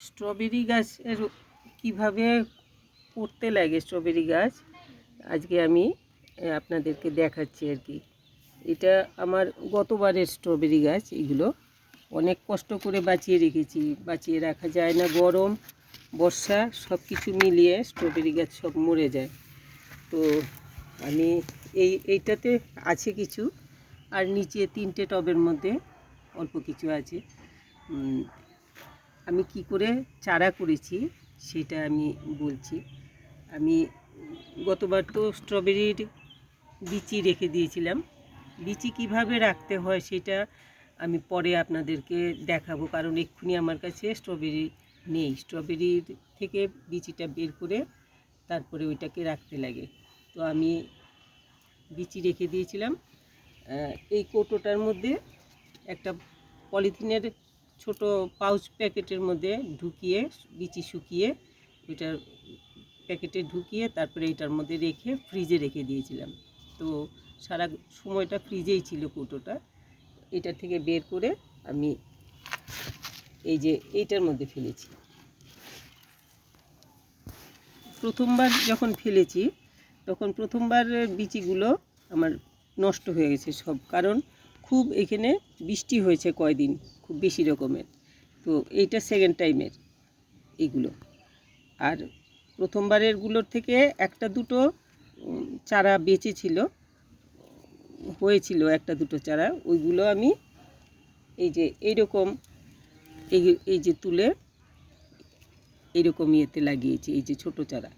Strawberry গাছের কীভাবে করতে লাগে স্ট্রবেরি গাছ? আজকে আমি আপনাদেরকে দেখাচ্ছি আর কি। এটা আমার গতবারের স্ট্রবেরি গাছ, এগুলো অনেক কষ্ট করে বাঁচিয়ে রেখেছি। বাঁচিয়ে রাখা যায় না, গরম, বর্ষা সব কিছু মিলিয়ে স্ট্রবেরি গাছ সব মরে যায়। তো আমি এই, এইটাতে আছে কিছু, আর নিচে তিনটে টবের মধ্যে অল্প কিছু আছে। আমি কি করে চারা করেছি সেটা আমি বলছি। আমি গতবার তো স্ট্রবেরির বিচি রেখে দিয়েছিলাম। বিচি কীভাবে রাখতে হয় সেটা আমি পরে আপনাদেরকে দেখাবো, কারণ এক্ষুনি আমার কাছে স্ট্রবেরি নেই। স্ট্রবেরির থেকে বিচিটা বের করে তারপরে ওইটাকে রাখতে লাগে। তো আমি বিচি রেখে দিয়েছিলাম। এই কৌটোটার মধ্যে একটা পলিথিনের ছোট পাউচ প্যাকেটের মধ্যে ঢুকিয়ে, বিচি শুকিয়ে ওইটার প্যাকেটে ঢুকিয়ে তারপরে এটার মধ্যে রেখে ফ্রিজে রেখে দিয়েছিলাম। তো সারা সময়টা ফ্রিজেই ছিল কৌটোটা। এটা থেকে বের করে আমি এই যে এইটার মধ্যে ফেলেছি। প্রথমবার যখন ফেলেছি, তখন প্রথমবার বিচিগুলো আমার নষ্ট হয়ে গেছে সব। কারণ খুব এখানে বৃষ্টি হয়েছে কয়দিন, খুব বেশি রকমের। তো এইটা সেকেন্ড টাইমের এইগুলো আর প্রথমবারেরগুলোর থেকে একটা দুটো চারা বেঁচে ছিল হয়েছিল একটা দুটো চারা। ওইগুলো আমি এই যে এইরকম এই এই যে তুলে এইরকম ইয়েতে লাগিয়েছি, এই যে ছোট চারা।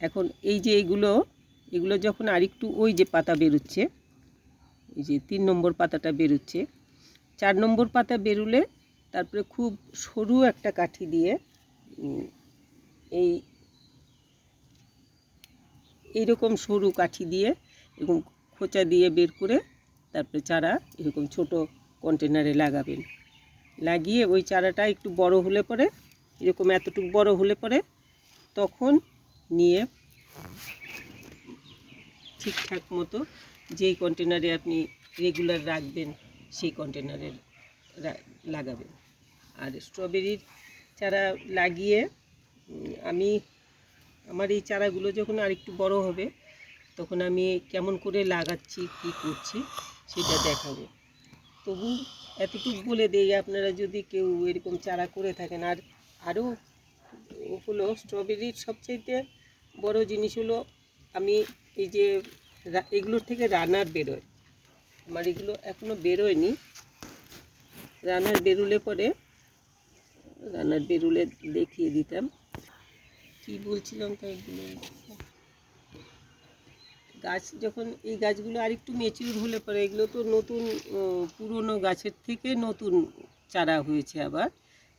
এখন এই যে এইগুলো এগুলো যখন আরেকটু ওই যে পাতা বেরোচ্ছে এই যে তিন নম্বর পাতাটা বেরোচ্ছে। চার নম্বর পাতা বেরুলে তারপরে খুব সরু একটা কাঠি দিয়ে এই, এইরকম সরু কাঠি দিয়ে এরকম খোঁচা দিয়ে বের করে তারপরে চারা এরকম ছোট কন্টেনারে লাগাবেন। লাগিয়ে ওই চারাটা একটু বড় হলে পরে, এরকম এতটুকু বড় হলে পরে তখন নিয়ে ঠিকঠাক মতো যেই কন্টেনারে আপনি রেগুলার রাখবেন, সেই কন্টেনারে লাগাবেন। আর স্ট্রবেরির চারা লাগিয়ে আমি, আমার এই চারাগুলো যখন আরেকটু বড় হবে, তখন আমি কেমন করে লাগাচ্ছি, কি করছি, সেটা দেখাবো। তবু এতটুকু বলে দেই, আপনারা যদি কেউ এরকম চারা করে থাকেন, আর আরও হলো স্ট্রবেরির সবচাইতে বড় জিনিস হলো আমি এই যে এগুলোর থেকে রানার বেরোয়। আমার এগুলো এখনও বেরোয়নি। রানার বেরোলে পরে রানার বেরুলে দেখিয়ে দিতাম। কি বলছিলাম তো এগুলো? গাছ যখন এই গাছগুলো আরেকটু মেচিউর হলে পরে এগুলো তো নতুন পুরনো গাছের থেকে নতুন চারা হয়েছে আবার।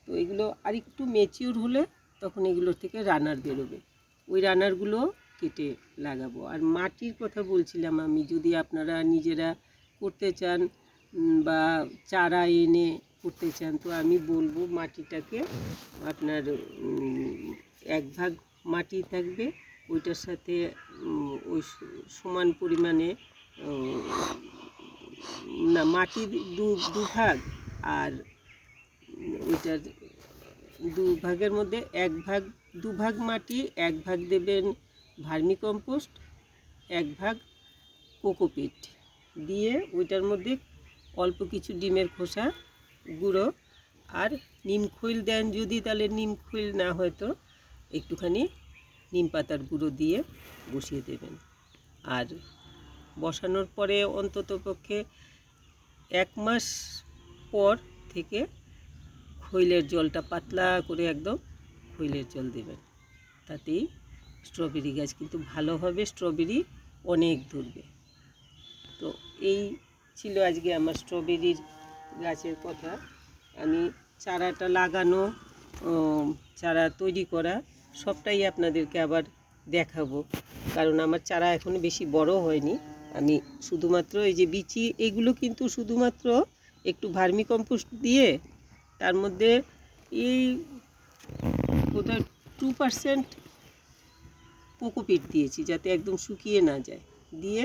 তো এগুলো আরেকটু মেচিউর হলে তখন এগুলোর থেকে রানার বেরোবে। ওই রানারগুলো কেটে লাগাবো। আর মাটির কথা বলছিলাম আমি, যদি আপনারা নিজেরা করতে চান বা চারা এনে করতে চান, তো আমি বলব মাটিটাকে আপনার এক ভাগ মাটি থাকবে, ওইটার সাথে ওই সমান পরিমাণে না মাটি দু দু ভাগ আর ওইটার দু ভাগের মধ্যে এক ভাগ, দু ভাগ মাটি, এক ভাগ দেবেন ভার্মি কম্পোস্ট, এক ভাগ কোকোপিট দিয়ে ওইটার মধ্যে অল্প কিছু ডিমের খোসা গুঁড়ো আর নিম খৈল দেন। যদি তাহলে নিম খৈল না হয়তো একটুখানি নিম পাতার গুঁড়ো দিয়ে বসিয়ে দেবেন। আর বসানোর পরে অন্তত পক্ষে এক মাস পর থেকে খৈলের জলটা পাতলা করে একদম খৈলের জল দেবেন। তাতেই স্ট্রবেরি গাছ, কিন্তু ভালো হবে স্ট্রবেরি অনেক ধরবে। তো এই ছিল আজকে আমার স্ট্রবেরির গাছের কথা। আমি চারাটা লাগানো চারা তৈরি করা সবটাই আপনাদেরকে আবার দেখাবো। কারণ আমার চারা এখনও বেশি বড় হয়নি। আমি শুধুমাত্র এই যে বিচি, এগুলো কিন্তু শুধুমাত্র একটু ভার্মি কম্পোস্ট দিয়ে তার মধ্যে এই কোথায় টু পার্সেন্ট কোকোপিট দিয়েছি যাতে একদম শুকিয়ে না যায়। দিয়ে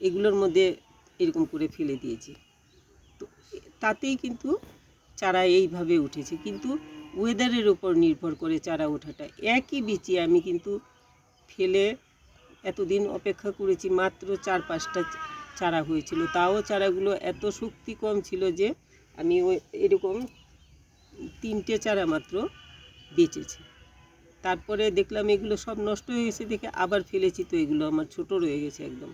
এগুলোর মধ্যে এরকম করে ফেলে দিয়েছি। তো তাতেই কিন্তু চারা এইভাবে উঠেছে। কিন্তু ওয়েদারের ওপর নির্ভর করে চারা ওঠাটা। একই বিচি আমি কিন্তু ফেলে এতদিন অপেক্ষা করেছি, মাত্র চার পাঁচটা চারা হয়েছিল। তাও চারাগুলো এত শক্তি কম ছিল যে আমি ওই এরকম তিনটে চারা মাত্র বেঁচেছে। তারপরে দেখলাম এগুলো সব নষ্ট হয়ে গেছে, দেখে আবার ফেলেছি তো এগুলো আমার ছোট রয়ে গেছে একদম।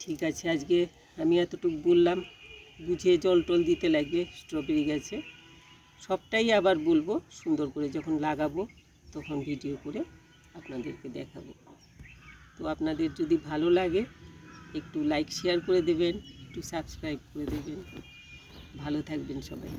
ঠিক আছে, আজকে আমি এতটুকু বললাম বুঝে জল টল দিতে লাগবে স্ট্রবেরি গাছে। সবটাই আবার বলব, সুন্দর করে যখন লাগাবো, তখন ভিডিও করে আপনাদেরকে দেখাবো। তো আপনাদের যদি ভালো লাগে, একটু লাইক শেয়ার করে দেবেন, একটু সাবস্ক্রাইব করে দেবেন। ভালো থাকবেন সবাই।